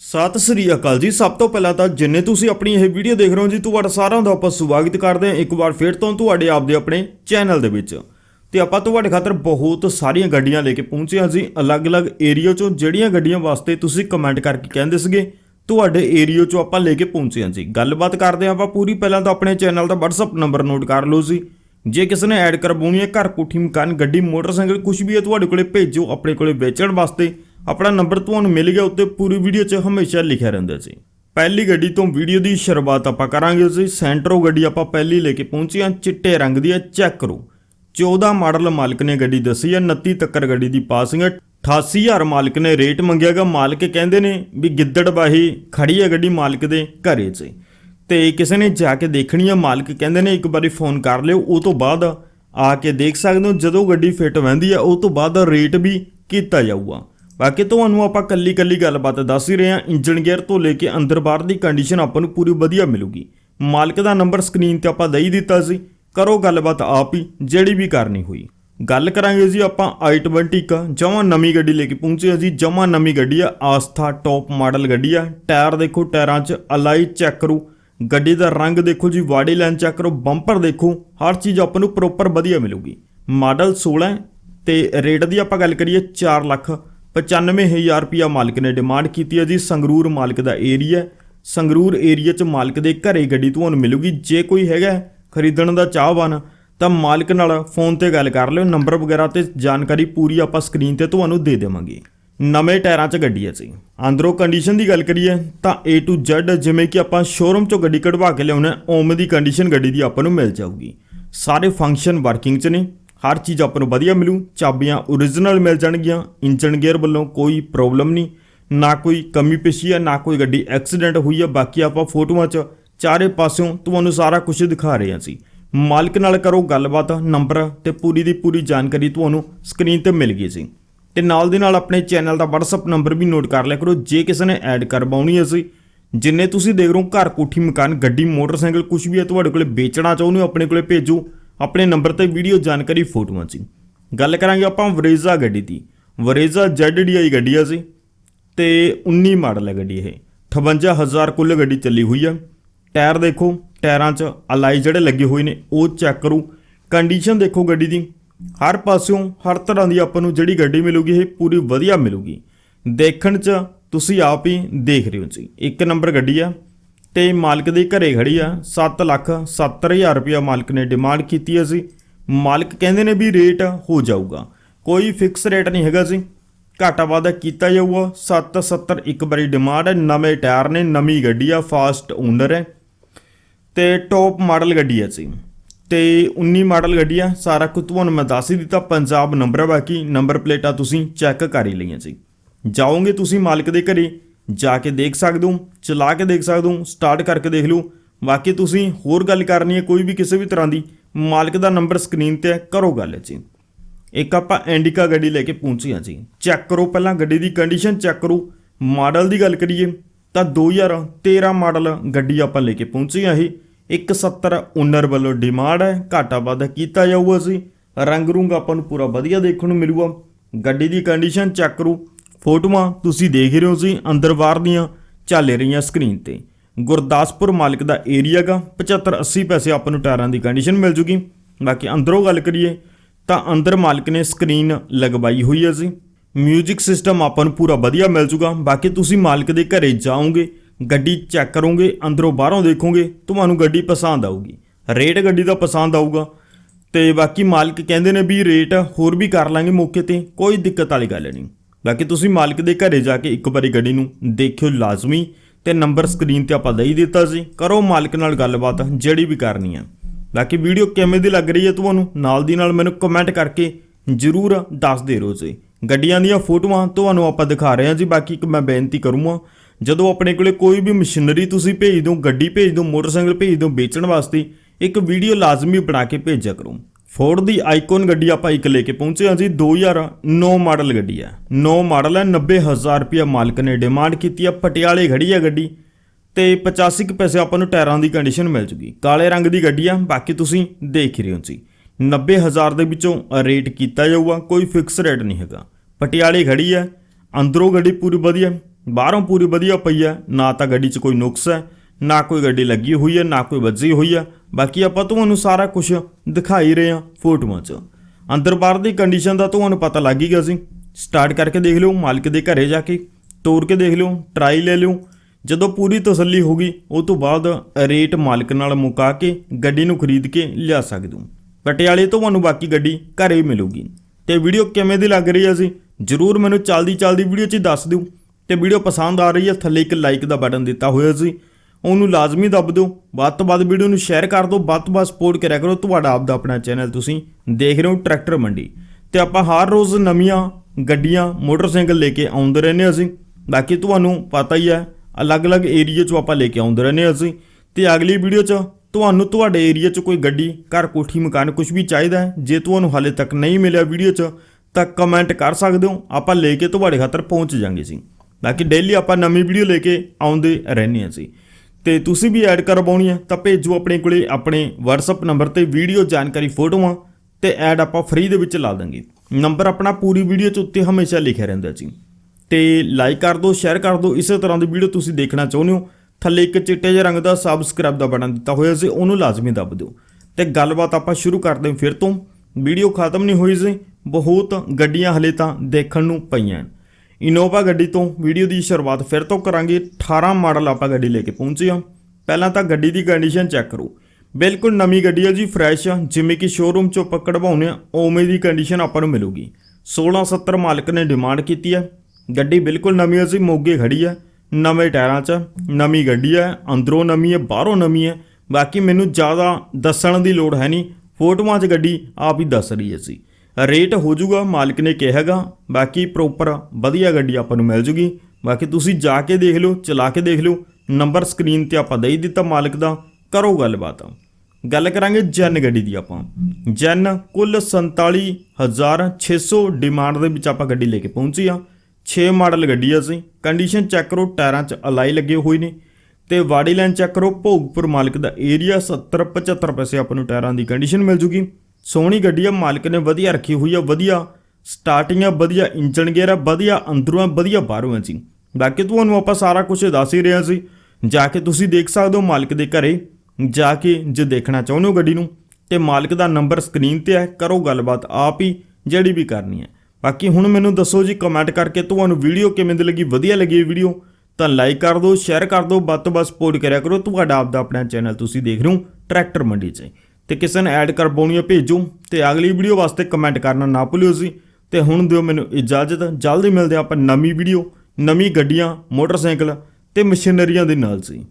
ਸਤਿ ਸ੍ਰੀ ਅਕਾਲ ਜੀ। ਸਭ ਤੋਂ ਪਹਿਲਾਂ ਤਾਂ ਜਿੰਨੇ ਤੁਸੀਂ ਆਪਣੀ ਇਹ ਵੀਡੀਓ ਦੇਖ ਰਹੇ ਹੋ ਜੀ, ਤੁਹਾਡਾ ਸਾਰਿਆਂ ਦਾ ਆਪਾਂ ਸਵਾਗਤ ਕਰਦੇ ਹਾਂ ਇੱਕ ਵਾਰ ਫਿਰ ਤੋਂ ਤੁਹਾਡੇ ਆਪ ਦੇ ਆਪਣੇ ਚੈਨਲ ਦੇ ਵਿੱਚ। ਤੇ ਆਪਾਂ ਤੁਹਾਡੇ ਖਾਤਰ ਬਹੁਤ ਸਾਰੀਆਂ ਗੱਡੀਆਂ ਲੈ ਕੇ ਪਹੁੰਚੇ ਹਾਂ ਜੀ। ਅਲੱਗ-ਅਲੱਗ ਏਰੀਆ ਚੋਂ ਜਿਹੜੀਆਂ ਗੱਡੀਆਂ ਵਾਸਤੇ ਤੁਸੀਂ ਕਮੈਂਟ ਕਰਕੇ ਕਹਿੰਦੇ ਸੀਗੇ, ਤੁਹਾਡੇ ਏਰੀਆ ਚੋਂ ਆਪਾਂ ਲੈ ਕੇ ਪਹੁੰਚੇ ਹਾਂ ਜੀ। ਗੱਲਬਾਤ ਕਰਦੇ ਹਾਂ ਆਪਾਂ ਪੂਰੀ। ਪਹਿਲਾਂ ਤਾਂ ਆਪਣੇ ਚੈਨਲ ਦਾ WhatsApp ਨੰਬਰ ਨੋਟ ਕਰ ਲਓ ਜੀ। ਜੇ ਕਿਸੇ ਨੇ ਐਡ ਕਰਵਾਉਣੀ ਹੈ ਘਰ ਕੋਠੀ ਮਕਾਨ, ਗੱਡੀ, ਮੋਟਰਸਾਈਕਲ ਕੁਝ ਵੀ ਹੈ, ਤੁਹਾਡੇ ਕੋਲੇ ਭੇਜੋ, ਆਪਣੇ ਕੋਲੇ ਵੇਚਣ ਵਾਸਤੇ। ਆਪਣਾ ਨੰਬਰ ਤੁਹਾਨੂੰ ਮਿਲ ਗਿਆ ਉੱਤੇ ਪੂਰੀ ਵੀਡੀਓ 'ਚ ਹਮੇਸ਼ਾ ਲਿਖਿਆ ਰਹਿੰਦਾ ਸੀ। ਪਹਿਲੀ ਗੱਡੀ ਤੋਂ ਵੀਡੀਓ ਦੀ ਸ਼ੁਰੂਆਤ ਆਪਾਂ ਕਰਾਂਗੇ ਜੀ ਸੈਂਟਰੋ ਗੱਡੀ ਆਪਾਂ ਪਹਿਲੀ ਲੈ ਕੇ ਪਹੁੰਚੇ ਹਾਂ, ਚਿੱਟੇ ਰੰਗ ਦੀ ਹੈ ਚੈੱਕ ਕਰੋ। 14 ਮਾਡਲ ਮਾਲਕ ਨੇ ਗੱਡੀ ਦੱਸੀ ਹੈ 29 ਤੱਕਰ ਗੱਡੀ ਦੀ ਪਾਸਿੰਗ ਹੈ 88000 ਮਾਲਕ ਨੇ ਰੇਟ ਮੰਗਿਆਗਾ ਮਾਲਕ ਕਹਿੰਦੇ ਨੇ ਵੀ ਗਿੱਦੜਬਾਹੀ ਖੜੀ ਹੈ ਗੱਡੀ ਮਾਲਕ ਦੇ ਘਰੇ 'ਚ ਤੇ ਕਿਸੇ ਨੇ ਜਾ ਕੇ ਦੇਖਣੀ ਹੈ, ਮਾਲਕ ਕਹਿੰਦੇ ਨੇ ਇੱਕ ਵਾਰੀ ਫੋਨ ਕਰ ਲਿਓ, ਉਹ ਤੋਂ ਬਾਅਦ ਆ ਕੇ ਦੇਖ ਸਕਦੇ ਹੋ, ਜਦੋਂ ਗੱਡੀ ਫਿੱਟ ਵਹਿੰਦੀ ਹੈ, ਉਹ ਤੋਂ ਬਾਅਦ ਰੇਟ ਵੀ ਕੀਤਾ ਜਾਊਗਾ। ਬਾਕੀ ਤੁਹਾਨੂੰ ਆਪਾਂ ਕੱਲੀ ਕੱਲੀ ਗੱਲਬਾਤ ਦੱਸ ਹੀ ਰਹੇ ਹਾਂ। ਇੰਜਨ ਗੇਅਰ ਤੋਂ ਲੈ ਕੇ ਅੰਦਰ ਬਾਹਰ ਦੀ ਕੰਡੀਸ਼ਨ ਆਪਾਂ ਨੂੰ ਪੂਰੀ ਵਧੀਆ ਮਿਲੂਗੀ। ਮਾਲਕ ਦਾ ਨੰਬਰ ਸਕਰੀਨ ਤੇ ਆਪਾਂ ਦੇ ਹੀ ਦਿੱਤਾ ਸੀ। ਕਰੋ ਗੱਲਬਾਤ ਆਪ ਹੀ, ਜਿਹੜੀ ਵੀ ਕਰਨੀ ਹੋਈ। ਗੱਲ ਕਰਾਂਗੇ ਜੀ ਆਪਾਂ i20 ਕਾ ਜਮਾਂ ਨਵੀਂ ਗੱਡੀ ਲੈ ਕੇ ਪਹੁੰਚੇ ਹਾਂ ਜੀ। ਜਮਾਂ ਨਵੀਂ ਗੱਡੀ ਆ, ਆਸਥਾ ਟੌਪ ਮਾਡਲ ਗੱਡੀ ਆ। ਟਾਇਰ ਦੇਖੋ ਟਾਇਰਾਂ 'ਚ, ਅਲਾਈ ਚੈੱਕ ਕਰੋ। ਗੱਡੀ ਦਾ ਰੰਗ ਦੇਖੋ ਜੀ, ਵਾੜੀ ਲਾਈਨ ਚੈੱਕ ਕਰੋ। ਬੰਪਰ ਦੇਖੋ, ਹਰ ਚੀਜ਼ ਆਪਾਂ ਨੂੰ ਪ੍ਰੋਪਰ ਵਧੀਆ ਮਿਲੂਗੀ। ਮਾਡਲ 16 ਹੈ ਤੇ ਰੇਟ ਦੀ ਆਪਾਂ ਗੱਲ ਕਰੀਏ 4 ਲੱਖ। 95000 ਰੁਪਿਆ ਮਾਲਕ ਨੇ ਡਿਮਾਂਡ ਕੀਤੀ ਹੈ ਜੀ। ਸੰਗਰੂਰ ਮਾਲਕ ਦਾ ਏਰੀਆ ਸੰਗਰੂਰ ਏਰੀਆ 'ਚ ਮਾਲਕ ਦੇ ਘਰੇ ਗੱਡੀ ਤੁਹਾਨੂੰ ਮਿਲੂਗੀ। ਜੇ ਕੋਈ ਹੈਗਾ ਖਰੀਦਣ ਦਾ ਚਾਹਵਾਨ, ਤਾਂ ਮਾਲਕ ਨਾਲ ਫੋਨ ਤੇ ਗੱਲ ਕਰ ਲਿਓ। ਨੰਬਰ ਵਗੈਰਾ ਤੇ ਜਾਣਕਾਰੀ ਪੂਰੀ ਆਪਾਂ ਸਕਰੀਨ ਤੇ ਤੁਹਾਨੂੰ ਦੇ ਦੇਵਾਂਗੇ। ਨਵੇਂ ਟਾਇਰਾਂ 'ਚ ਗੱਡੀ ਹੈ ਜੀ। ਅੰਦਰੋਂ ਕੰਡੀਸ਼ਨ ਦੀ ਗੱਲ ਕਰੀਏ, ਤਾਂ A to Z ਜਿਵੇਂ ਕਿ ਆਪਾਂ ਸ਼ੋਰੂਮ 'ਚੋਂ ਗੱਡੀ ਕਢਵਾ ਕੇ ਲਿਆਉਣਾ ਓਮ ਦੀ ਕੰਡੀਸ਼ਨ ਗੱਡੀ ਦੀ ਆਪਾਂ ਨੂੰ ਮਿਲ ਜਾਊਗੀ। ਸਾਰੇ ਫੰਕਸ਼ਨ ਵਰਕਿੰਗ 'ਚ ਨੇ। ਹਰ ਚੀਜ਼ ਆਪਾਂ ਨੂੰ ਵਧੀਆ ਮਿਲੂ, ਚਾਬੀਆਂ ਓਰੀਜਨਲ ਮਿਲ ਜਾਣਗੀਆਂ ਇੰਜਨ ਗੇਅਰ ਵੱਲੋਂ ਕੋਈ ਪ੍ਰੋਬਲਮ ਨਹੀਂ, ਨਾ ਕੋਈ ਕਮੀ ਪੇਸ਼ੀ ਹੈ ਨਾ ਕੋਈ ਗੱਡੀ ਐਕਸੀਡੈਂਟ ਹੋਈ ਹੈ ਬਾਕੀ ਆਪਾਂ ਫੋਟੋਆਂ 'ਚ ਚਾਰੇ ਪਾਸਿਓਂ ਤੁਹਾਨੂੰ ਸਾਰਾ ਕੁਝ ਦਿਖਾ ਰਹੇ ਹਾਂ ਸੀ ਮਾਲਕ ਨਾਲ ਕਰੋ ਗੱਲਬਾਤ ਨੰਬਰ ਤੇ ਪੂਰੀ ਦੀ ਪੂਰੀ ਜਾਣਕਾਰੀ ਤੁਹਾਨੂੰ ਸਕਰੀਨ ਤੇ ਮਿਲ ਗਈ ਸੀ। ਤੇ ਨਾਲ ਦੇ ਨਾਲ ਆਪਣੇ ਚੈਨਲ ਦਾ WhatsApp ਨੰਬਰ ਵੀ ਨੋਟ ਕਰ ਲਿਆ ਕਰੋ, ਜੇ ਕਿਸੇ ਨੇ ਐਡ ਕਰਵਾਉਣੀ ਹੈ ਸੀ ਜਿੰਨੇ ਤੁਸੀਂ ਦੇਖ ਰਹੇ ਹੋ ਘਰ ਕੋਠੀ ਮਕਾਨ, ਗੱਡੀ, ਮੋਟਰਸਾਈਕਲ ਕੁਝ ਵੀ ਹੈ, ਤੁਹਾਡੇ ਕੋਲੇ ਵੇਚਣਾ ਚਾਹੁੰਦੇ ਹੋ, ਆਪਣੇ ਕੋਲੇ ਭੇਜੋ। ਆਪਣੇ ਨੰਬਰ ਤੇ ਵੀਡੀਓ ਜਾਣਕਾਰੀ ਫੋਟੋਆਂ ਸੀ। ਗੱਲ ਕਰਾਂਗੇ ਆਪਾਂ ਵਰੇਜ਼ਾ ਗੱਡੀ ਦੀ। ਵਰੇਜ਼ਾ ZDI ਗੱਡੀ ਆ ਸੀ ਤੇ 19 ਮਾਡਲ ਹੈ ਗੱਡੀ ਇਹ। 58000 ਕੁੱਲ ਗੱਡੀ ਚੱਲੀ ਹੋਈ ਆ। ਟਾਇਰ ਦੇਖੋ, ਟਾਇਰਾਂ 'ਚ ਅਲਾਈ ਜਿਹੜੇ ਲੱਗੇ ਹੋਏ ਨੇ, ਉਹ ਚੈੱਕ ਕਰੋ। ਕੰਡੀਸ਼ਨ ਦੇਖੋ ਗੱਡੀ ਦੀ। ਹਰ ਪਾਸਿਓਂ ਹਰ ਤਰ੍ਹਾਂ ਦੀ ਆਪਾਂ ਨੂੰ ਜਿਹੜੀ ਗੱਡੀ ਮਿਲੂਗੀ, ਇਹ ਪੂਰੀ ਵਧੀਆ ਮਿਲੂਗੀ। ਦੇਖਣ 'ਚ ਤੁਸੀਂ ਆਪ ਹੀ ਦੇਖ ਰਹੇ ਹੋ ਜੀ। ਇੱਕ ਨੰਬਰ ਗੱਡੀ ਆ। ਤੇ ਮਾਲਕ ਦੇ ਘਰੇ ਖੜੀ ਆ। 7 ਲੱਖ 70000 ਰੁਪਇਆ ਮਾਲਕ ਨੇ ਡਿਮਾਂਡ ਕੀਤੀ ਹੈ ਸੀ ਮਾਲਕ ਕਹਿੰਦੇ ਨੇ ਵੀ ਰੇਟ ਹੋ ਜਾਊਗਾ। ਕੋਈ ਫਿਕਸ ਰੇਟ ਨਹੀਂ ਹੈਗਾ ਸੀ ਘਾਟਾ ਵਾਧਾ ਕੀਤਾ ਜਾਊਗਾ। 770 ਇੱਕ ਵਾਰੀ ਡਿਮਾਂਡ ਹੈ। ਨਵੇਂ ਟਾਇਰ ਨੇ, ਨਵੀਂ ਗੱਡੀ ਆ ਫਾਸਟ ਓਨਰ ਹੈ। ਤੇ ਟੌਪ ਮਾਡਲ ਗੱਡੀ ਹੈ ਸੀ ਤੇ 19 ਮਾਡਲ ਗੱਡੀ ਆ। ਸਾਰਾ ਕੁਝ ਤੁਹਾਨੂੰ ਮੈਂ ਦੱਸ ਹੀ ਦਿੱਤਾ। ਪੰਜਾਬ ਨੰਬਰ ਬਾਕੀ। ਨੰਬਰ ਪਲੇਟਾਂ ਤੁਸੀਂ ਚੈੱਕ ਕਰ ਹੀ ਲਈਆਂ ਸੀ ਜਾਓਗੇ ਤੁਸੀਂ ਮਾਲਕ ਦੇ ਘਰੇ। ਜਾ ਕੇ ਦੇਖ ਸਕਦੇ ਹੋ ਚਲਾ ਕੇ ਦੇਖ ਸਕਦੇ ਹੋ ਸਟਾਰਟ ਕਰਕੇ ਦੇਖ ਲਓ ਬਾਕੀ ਤੁਸੀਂ ਹੋਰ ਗੱਲ ਕਰਨੀ ਹੈ ਕੋਈ ਵੀ ਕਿਸੇ ਵੀ ਤਰ੍ਹਾਂ ਦੀ, ਮਾਲਕ ਦਾ ਨੰਬਰ ਸਕਰੀਨ ਤੇ ਹੈ ਕਰੋ ਗੱਲ ਜੀ। ਇੱਕ ਆਪਾਂ ਐਂਡਿਕਾ ਗੱਡੀ ਲੈ ਕੇ ਪਹੁੰਚੇ ਹਾਂ ਜੀ। ਚੈੱਕ ਕਰੋ ਪਹਿਲਾਂ ਗੱਡੀ ਦੀ ਕੰਡੀਸ਼ਨ ਚੈੱਕ ਕਰੋ। ਮਾਡਲ ਦੀ ਗੱਲ ਕਰੀਏ, ਤਾਂ 2013 ਮਾਡਲ ਗੱਡੀ ਆਪਾਂ ਲੈ ਕੇ ਪਹੁੰਚੇ ਹਾਂ ਇਹ 170 ਓਨਰ ਵੱਲੋਂ ਡਿਮਾਂਡ ਹੈ, ਘਾਟਾ ਵਾਧਾ ਕੀਤਾ ਜਾਊਗਾ ਸੀ ਰੰਗ ਰੂੰਗ ਆਪਾਂ ਨੂੰ ਪੂਰਾ ਵਧੀਆ ਦੇਖਣ ਨੂੰ ਮਿਲੂਗਾ। ਗੱਡੀ ਦੀ ਕੰਡੀਸ਼ਨ ਚੈੱਕ ਕਰੋ। ਫੋਟੋਆਂ ਤੁਸੀਂ ਦੇਖ ਰਹੇ ਹੋ ਸੀ ਅੰਦਰ ਬਾਹਰ ਦੀਆਂ ਚੱਲ ਰਹੀਆਂ ਸਕਰੀਨ ਤੇ। ਗੁਰਦਾਸਪੁਰ ਮਾਲਕ ਦਾ ਏਰੀਆ ਗਾ 75 80 ਪੈਸੇ ਆਪਾਂ ਨੂੰ ਟਾਇਰਾਂ ਦੀ ਕੰਡੀਸ਼ਨ ਮਿਲ ਜੂਗੀ। ਬਾਕੀ ਅੰਦਰੋਂ ਗੱਲ ਕਰੀਏ ਤਾਂ ਅੰਦਰ ਮਾਲਕ ਨੇ ਸਕਰੀਨ ਲਗਵਾਈ ਹੋਈ ਹੈ ਜੀ। 뮤직 ਸਿਸਟਮ ਆਪਾਂ ਨੂੰ ਪੂਰਾ ਵਧੀਆ ਮਿਲ ਜੂਗਾ। ਬਾਕੀ ਤੁਸੀਂ ਮਾਲਕ ਦੇ ਘਰੇ ਜਾਓਗੇ, ਗੱਡੀ ਚੈੱਕ ਕਰੋਗੇ, ਅੰਦਰੋਂ ਬਾਹਰੋਂ ਦੇਖੋਗੇ, ਤੁਹਾਨੂੰ ਗੱਡੀ ਪਸੰਦ ਆਊਗੀ। ਰੇਟ ਗੱਡੀ ਦਾ ਪਸੰਦ ਆਊਗਾ। ਤੇ ਬਾਕੀ ਮਾਲਕ ਕਹਿੰਦੇ ਨੇ ਵੀ ਰੇਟ ਹੋਰ ਵੀ ਕਰ ਲਾਂਗੇ ਮੌਕੇ ਤੇ, ਕੋਈ ਦਿੱਕਤ ਵਾਲੀ ਗੱਲ ਨਹੀਂ। ਬਾਕੀ ਤੁਸੀਂ ਮਾਲਕ ਦੇ ਘਰੇ ਜਾ ਕੇ ਇੱਕ ਵਾਰੀ ਗੱਡੀ ਨੂੰ ਦੇਖਿਓ ਲਾਜ਼ਮੀ ਤੇ ਨੰਬਰ ਸਕਰੀਨ ਤੇ ਆਪਾਂ ਦੇ ਹੀ ਦਿੱਤਾ ਸੀ। ਕਰੋ ਮਾਲਕ ਨਾਲ ਗੱਲਬਾਤ, ਜਿਹੜੀ ਵੀ ਕਰਨੀ ਆ। ਬਾਕੀ ਵੀਡੀਓ ਕਿਵੇਂ ਦੀ ਲੱਗ ਰਹੀ ਹੈ ਤੁਹਾਨੂੰ, ਨਾਲ ਦੀ ਨਾਲ ਮੈਨੂੰ ਕਮੈਂਟ ਕਰਕੇ ਜਰੂਰ ਦੱਸ ਦੇ ਰਹੋ ਜੀ। ਗੱਡੀਆਂ ਦੀਆਂ ਫੋਟੋਆਂ ਤੁਹਾਨੂੰ ਆਪਾਂ ਦਿਖਾ ਰਹੇ ਹਾਂ ਜੀ, ਬਾਕੀ ਇੱਕ ਮੈਂ ਬੇਨਤੀ ਕਰੂੰਗਾ, ਜਦੋਂ ਆਪਣੇ ਕੋਲੇ ਕੋਈ ਵੀ ਮਸ਼ੀਨਰੀ ਤੁਸੀਂ ਭੇਜ ਦਿਓ, ਗੱਡੀ ਭੇਜ ਦਿਓ, ਮੋਟਰਸਾਈਕਲ ਭੇਜ ਦਿਓ ਵੇਚਣ ਵਾਸਤੇ, ਇੱਕ ਵੀਡੀਓ ਲਾਜ਼ਮੀ ਬਣਾ ਕੇ ਭੇਜਿਆ ਕਰੋ। ਫੋਰਡ ਦੀ ਆਈਕਨ ਗੱਡੀ ਆਪਾਂ ਇੱਕ ਲੈ ਕੇ ਪਹੁੰਚੇ ਹਾਂ ਜੀ 2009 ਮਾਡਲ ਗੱਡੀ ਹੈ। 9 ਮਾਡਲ ਹੈ 90000 ਰੁਪਇਆ ਮਾਲਕ ਨੇ ਡਿਮਾਂਡ ਕੀਤੀ ਹੈ, ਪਟਿਆਲੇ ਖੜੀ ਹੈ ਗੱਡੀ ਤੇ 85 ਕੁ ਪੈਸੇ ਆਪਾਂ ਨੂੰ ਟਾਇਰਾਂ ਦੀ ਕੰਡੀਸ਼ਨ ਮਿਲ ਜੂਗੀ। ਕਾਲੇ ਰੰਗ ਦੀ ਗੱਡੀ ਆ ਬਾਕੀ ਤੁਸੀਂ ਦੇਖ ਹੀ ਰਹੇ ਹੋ ਜੀ। 90000 ਦੇ ਵਿੱਚੋਂ ਰੇਟ ਕੀਤਾ ਜਾਊਗਾ, ਕੋਈ ਫਿਕਸ ਰੇਟ ਨਹੀਂ ਹੈਗਾ। ਪਟਿਆਲੇ ਖੜੀ ਹੈ, ਅੰਦਰੋਂ ਗੱਡੀ ਪੂਰੀ ਵਧੀਆ, ਬਾਹਰੋਂ ਪੂਰੀ ਵਧੀਆ ਪਈ ਹੈ, ਨਾ ਤਾਂ ਗੱਡੀ 'ਚ ਕੋਈ ਨੁਕਸ ਹੈ, ਨਾ ਕੋਈ ਗੱਡੀ ਲੱਗੀ ਹੋਈ ਹੈ, ਨਾ ਕੋਈ ਵੱਜੀ ਹੋਈ ਹੈ। ਬਾਕੀ ਆਪਾਂ ਤੁਹਾਨੂੰ ਸਾਰਾ ਕੁਝ ਦਿਖਾਈ ਰਹੇ ਹਾਂ ਫੋਟੋਆਂ 'ਚ। ਅੰਦਰ ਬਾਹਰ ਦੀ ਕੰਡੀਸ਼ਨ ਦਾ ਤੁਹਾਨੂੰ ਪਤਾ ਲੱਗ ਹੀ ਗਿਆ ਸੀ। ਸਟਾਰਟ ਕਰਕੇ ਦੇਖ ਲਿਓ, ਮਾਲਕ ਦੇ ਘਰੇ ਜਾ ਕੇ ਤੋੜ ਕੇ ਦੇਖ ਲਿਓ ਟਰਾਈ ਲੈ ਲਿਓ। ਜਦੋਂ ਪੂਰੀ ਤਸੱਲੀ ਹੋ ਗਈ, ਉਹ ਤੋਂ ਬਾਅਦ ਰੇਟ ਮਾਲਕ ਨਾਲ ਮੁਕਾ ਕੇ ਗੱਡੀ ਨੂੰ ਖਰੀਦ ਕੇ ਲਿਆ ਸਕਦੇ ਹੋ। ਪਟਿਆਲੇ ਤੋਂ ਤੁਹਾਨੂੰ ਬਾਕੀ ਗੱਡੀ ਘਰੇ ਮਿਲੂਗੀ। ਤੇ ਵੀਡੀਓ ਕਿਵੇਂ ਦੀ ਲੱਗ ਰਹੀ ਹੈ ਸੀ ਜਰੂਰ ਮੈਨੂੰ ਚੱਲਦੀ ਚੱਲਦੀ ਵੀਡੀਓ 'ਚ ਦੱਸ ਦਿਓ। ਤੇ ਵੀਡੀਓ ਪਸੰਦ ਆ ਰਹੀ ਹੈ, ਥੱਲੇ ਇੱਕ ਲਾਈਕ ਦਾ ਬਟਨ ਦਿੱਤਾ ਹੋਇਆ ਸੀ। ਉਹਨੂੰ ਲਾਜ਼ਮੀ ਦੱਬ ਦਿਓ। ਵੱਧ ਤੋਂ ਵੱਧ ਵੀਡੀਓ ਨੂੰ ਸ਼ੇਅਰ ਕਰ ਦਿਓ। ਵੱਧ ਤੋਂ ਵੱਧ ਸਪੋਰਟ ਕਰਿਆ ਕਰੋ। ਤੁਹਾਡਾ ਆਪ ਦਾ ਆਪਣਾ ਚੈਨਲ ਤੁਸੀਂ ਦੇਖ ਰਹੇ ਹੋ ਟਰੈਕਟਰ ਮੰਡੀ ਤੇ ਆਪਾਂ ਹਰ ਰੋਜ਼ ਨਵੀਆਂ ਗੱਡੀਆਂ ਮੋਟਰਸਾਈਕਲ ਲੈ ਕੇ ਆਉਂਦੇ ਰਹਿੰਦੇ ਹਾਂ ਅਸੀਂ। ਬਾਕੀ ਤੁਹਾਨੂੰ ਪਤਾ ਹੀ ਹੈ, ਅਲੱਗ-ਅਲੱਗ ਏਰੀਆ 'ਚੋਂ ਆਪਾਂ ਲੈ ਕੇ ਆਉਂਦੇ ਰਹਿੰਦੇ ਹਾਂ ਅਸੀਂ। ਤੇ ਅਗਲੀ ਵੀਡੀਓ 'ਚ ਤੁਹਾਨੂੰ ਤੁਹਾਡੇ ਏਰੀਆ 'ਚ ਕੋਈ ਗੱਡੀ, ਘਰ, ਕੋਠੀ, ਮਕਾਨ ਕੁਝ ਵੀ ਚਾਹੀਦਾ ਹੈ, ਜੇ ਤੁਹਾਨੂੰ ਹਾਲੇ ਤੱਕ ਨਹੀਂ ਮਿਲਿਆ ਵੀਡੀਓ 'ਚ, ਤਾਂ ਕਮੈਂਟ ਕਰ ਸਕਦੇ ਹੋ। ਆਪਾਂ ਲੈ ਕੇ ਤੁਹਾਡੇ ਖਾਤਰ ਪਹੁੰਚ ਜਾਾਂਗੇ ਸੀ। ਬਾਕੀ ਡੇਲੀ ਆਪਾਂ ਨਵੀਂ ਵੀਡੀਓ ਲੈ ਕੇ ਆਉਂਦੇ ਰਹਿੰਦੇ ਹਾਂ ਸੀ ਤੇ ਤੁਸੀਂ ਵੀ ਐਡ ਕਰਵਾਉਣੀ ਹੈ ਤਾਂ ਭੇਜੋ ਆਪਣੇ ਕੋਲੇ ਆਪਣੇ WhatsApp ਨੰਬਰ ਤੇ ਵੀਡੀਓ ਜਾਣਕਾਰੀ ਫੋਟੋਆਂ ਤੇ ਐਡ ਆਪਾਂ ਫ੍ਰੀ ਦੇ ਵਿੱਚ ਲਾ ਦਾਂਗੇ। ਨੰਬਰ ਆਪਣਾ ਪੂਰੀ ਵੀਡੀਓ 'ਚ ਉੱਤੇ ਹਮੇਸ਼ਾ ਲਿਖਿਆ ਰਹਿੰਦਾ ਜੀ। ਤੇ ਲਾਈਕ ਕਰ ਦਿਓ ਸ਼ੇਅਰ ਕਰ ਦਿਓ, ਇਸੇ ਤਰ੍ਹਾਂ ਦੀ ਵੀਡੀਓ ਤੁਸੀਂ ਦੇਖਣਾ ਚਾਹੁੰਦੇ ਹੋ, ਥੱਲੇ ਇੱਕ ਚਿੱਟੇ ਜਿਹੇ ਰੰਗ ਦਾ ਸਬਸਕ੍ਰਾਈਬ ਦਾ ਬਟਨ ਦਿੱਤਾ ਹੋਇਆ ਸੀ, ਉਹਨੂੰ ਲਾਜ਼ਮੀ ਦੱਬ ਦਿਓ। ਤੇ ਗੱਲਬਾਤ ਆਪਾਂ ਸ਼ੁਰੂ ਕਰਦੇ ਹਾਂ ਫਿਰ ਤੋਂ। ਵੀਡੀਓ ਖਤਮ ਨਹੀਂ ਹੋਈ ਸੀ ਬਹੁਤ ਗੱਡੀਆਂ ਹਲੇ ਤਾਂ ਦੇਖਣ ਨੂੰ ਪਈਆਂ ਇਨੋਵਾ ਗੱਡੀ ਤੋਂ ਵੀਡੀਓ ਦੀ ਸ਼ੁਰੂਆਤ ਫਿਰ ਤੋਂ ਕਰਾਂਗੇ। 18 ਮਾਡਲ ਆਪਾਂ ਗੱਡੀ ਲੈ ਕੇ ਪਹੁੰਚੇ ਹਾਂ। ਪਹਿਲਾਂ ਤਾਂ ਗੱਡੀ ਦੀ ਕੰਡੀਸ਼ਨ ਚੈੱਕ ਕਰੋ। ਬਿਲਕੁਲ ਨਵੀਂ ਗੱਡੀ ਹੈ ਜੀ ਫਰੈਸ਼ ਆ। ਜਿਵੇਂ ਕਿ ਸ਼ੋਰੂਮ ਚੋਂ ਆਪਾਂ ਕਢਵਾਉਂਦੇ ਆ ਉਵੇਂ ਦੀ ਕੰਡੀਸ਼ਨ ਆਪਾਂ ਨੂੰ ਮਿਲੂਗੀ। 1670 ਮਾਲਕ ਨੇ ਡਿਮਾਂਡ ਕੀਤੀ ਹੈ। ਗੱਡੀ ਬਿਲਕੁਲ ਨਵੀਂ ਅਸੀਂ ਮੋਗੇ ਖੜੀ ਹੈ। ਨਵੇਂ ਟਾਇਰਾਂ 'ਚ ਨਵੀਂ ਗੱਡੀ ਹੈ, ਅੰਦਰੋਂ ਨਵੀਂ ਹੈ, ਬਾਹਰੋਂ ਨਵੀਂ ਹੈ। ਬਾਕੀ ਮੈਨੂੰ ਜ਼ਿਆਦਾ ਦੱਸਣ ਦੀ ਲੋੜ ਹੈ ਨਹੀਂ। ਫੋਟੋਆਂ 'ਚ ਗੱਡੀ ਆਪ ਹੀ ਦੱਸ ਰਹੀ ਹੈ ਸੀ ਰੇਟ ਹੋ ਜਾਊਗਾ, ਮਾਲਕ ਨੇ ਕਿਹਾਗਾ ਬਾਕੀ ਪ੍ਰੋਪਰ ਵਧੀਆ ਗੱਡੀ ਆਪਾਂ ਨੂੰ ਮਿਲ ਜੂਗੀ। ਬਾਕੀ ਤੁਸੀਂ ਜਾ ਕੇ ਦੇਖ ਲਓ, ਚਲਾ ਕੇ ਦੇਖ ਲਿਓ। ਨੰਬਰ ਸਕਰੀਨ ਤੇ ਆਪਾਂ ਦੇ ਦਿੱਤਾ ਮਾਲਕ ਦਾ। ਕਰੋ ਗੱਲਬਾਤ। ਗੱਲ ਕਰਾਂਗੇ ਜੈਨ ਗੱਡੀ ਦੀ ਆਪਾਂ। ਜੈਨ ਕੁੱਲ 47600 ਡਿਮਾਂਡ ਦੇ ਵਿੱਚ ਆਪਾਂ ਗੱਡੀ ਲੈ ਕੇ ਪਹੁੰਚੀ ਆ 6 ਮਾਡਲ ਗੱਡੀ ਆ ਸੀ ਕੰਡੀਸ਼ਨ ਚੈੱਕ ਕਰੋ, ਟਾਇਰਾਂ 'ਚ ਅਲਾਈ ਲੱਗੇ ਹੋਏ ਨੇ। ਤੇ ਵਾੜੀ ਲਾਈਨ ਚੈੱਕ ਕਰੋ, ਭੋਗਪੁਰ ਮਾਲਕ ਦਾ ਏਰੀਆ 70 75 ਪੈਸੇ ਆਪਾਂ ਨੂੰ ਟਾਇਰਾਂ ਦੀ ਕੰਡੀਸ਼ਨ ਮਿਲ ਜੂਗੀ। ਸੋਹਣੀ ਗੱਡੀ ਆ, ਮਾਲਕ ਨੇ ਵਧੀਆ ਰੱਖੀ ਹੋਈ ਆ, ਵਧੀਆ ਸਟਾਰਟਿੰਗ ਆ ਵਧੀਆ ਇੰਜਨ ਗੇਅਰ ਆ ਵਧੀਆ ਅੰਦਰੋਂ ਆ ਵਧੀਆ, ਬਾਹਰੋਂ ਆ ਜੀ ਬਾਕੀ ਤੁਹਾਨੂੰ ਆਪਾਂ ਸਾਰਾ ਕੁਝ ਦੱਸ ਹੀ ਰਿਹਾ ਸੀ। ਜਾ ਕੇ ਤੁਸੀਂ ਦੇਖ ਸਕਦੇ ਹੋ ਮਾਲਕ ਦੇ ਘਰੇ। ਜਾ ਕੇ ਜੇ ਦੇਖਣਾ ਚਾਹੁੰਦੇ ਹੋ ਗੱਡੀ ਨੂੰ, ਤੇ ਮਾਲਕ ਦਾ ਨੰਬਰ ਸਕਰੀਨ ਤੇ ਹੈ, ਕਰੋ ਗੱਲਬਾਤ ਆਪ ਹੀ, ਜਿਹੜੀ ਵੀ ਕਰਨੀ ਹੈ। ਬਾਕੀ ਹੁਣ ਮੈਨੂੰ ਦੱਸੋ ਜੀ ਕਮੈਂਟ ਕਰਕੇ ਤੁਹਾਨੂੰ ਵੀਡੀਓ ਕਿਵੇਂ ਦੀ ਲੱਗੀ, ਵਧੀਆ ਲੱਗੀ ਵੀਡੀਓ, ਤਾਂ ਲਾਈਕ ਕਰ ਦਿਓ ਸ਼ੇਅਰ ਕਰ ਦਿਓ, ਵੱਧ ਤੋਂ ਵੱਧ ਸਪੋਰਟ ਕਰਿਆ ਕਰੋ। ਤੁਹਾਡਾ ਆਪਦਾ ਆਪਣਾ ਚੈਨਲ ਤੁਸੀਂ ਦੇਖ ਰਹੇ ਹੋ ਟਰੈਕਟਰ ਮੰਡੀ 'ਚ। ਤੇ ਕਿਸੇ ਨੇ ਐਡ ਕਰਵਾਉਣੀ ਹੈ ਭੇਜੋ ਤੇ ਅਗਲੀ ਵੀਡੀਓ ਵਾਸਤੇ ਕਮੈਂਟ ਕਰਨਾ ਨਾ ਭੁੱਲਿਓ ਜੀ। ਤੇ ਹੁਣ ਦਿਓ ਮੈਨੂੰ ਇਜਾਜ਼ਤ। ਜਲਦੀ ਮਿਲਦੇ ਹਾਂ ਆਪਾਂ ਨਵੀਂ ਵੀਡੀਓ, ਨਵੀਂ ਗੱਡੀਆਂ, ਮੋਟਰਸਾਈਕਲ ਤੇ ਮਸ਼ੀਨਰੀਆਂ ਦੇ ਨਾਲ ਜੀ।